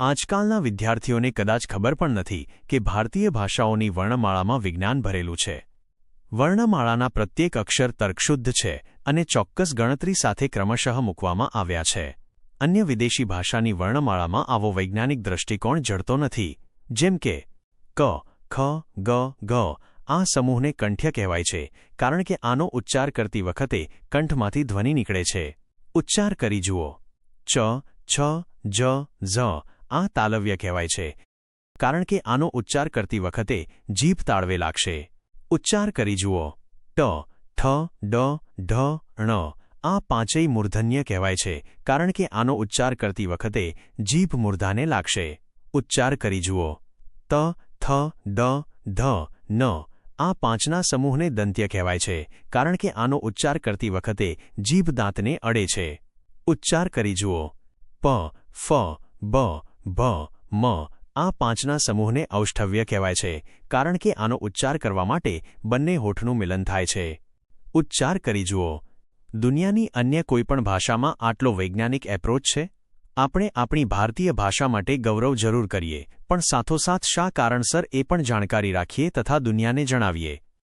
આજકાલના વિદ્યાર્થીઓને કદાચ ખબર પણ નથી કે ભારતીય ભાષાઓની વર્ણમાળામાં વિજ્ઞાન ભરેલું છે. વર્ણમાળાના પ્રત્યેક અક્ષર તર્કશુદ્ધ છે અને ચોક્કસ ગણતરી સાથે ક્રમશઃ મૂકવામાં આવ્યા છે. અન્ય વિદેશી ભાષાની વર્ણમાળામાં આવો વૈજ્ઞાનિક દૃષ્ટિકોણ જડતો નથી, જેમ કે, ક, ખ, ગ ગ, આ સમૂહને કંઠ્ય કહેવાય છે, કારણ કે આનો ઉચ્ચાર કરતી વખતે કંઠમાંથી ધ્વનિ નીકળે છે. ઉચ્ચાર કરી જુઓ. ચ, છ, જ, ઝ આ તાલવ્ય કહેવાય છે. કારણ કે આનો ઉચ્ચાર કરતી વખતે જીભ તાળવે લાગશે. ઉચ્ચાર કરી જુઓ. ટ, ઠ, ડ, ઢ, ણ. આ પાંચેય મૂર્ધન્ય કહેવાય છે. કારણ કે આનો ઉચ્ચાર કરતી વખતે જીભ મૂર્ધાને લાગશે. ઉચ્ચાર કરી જુઓ. ત, થ, ડ ધ ન આ પાંચના સમૂહને દંત્ય કહેવાય છે. કારણ કે આનો ઉચ્ચાર કરતી વખતે જીભ દાંતને અડે છે. ઉચ્ચાર કરી જુઓ. પ, ફ, બ. ભ મ આ પાંચના સમૂહને ઔષ્ઠવ્ય કહેવાય છે, કારણ કે આનો ઉચ્ચાર કરવા માટે બંને હોઠનું મિલન થાય છે. ઉચ્ચાર કરી જુઓ. દુનિયાની અન્ય કોઈપણ ભાષામાં આટલો વૈજ્ઞાનિક એપ્રોચ છે? આપણે આપણી ભારતીય ભાષા માટે ગૌરવ જરૂર કરીએ, પણ સાથોસાથ શા કારણસર એ પણ જાણકારી રાખીએ તથા દુનિયાને જણાવીએ?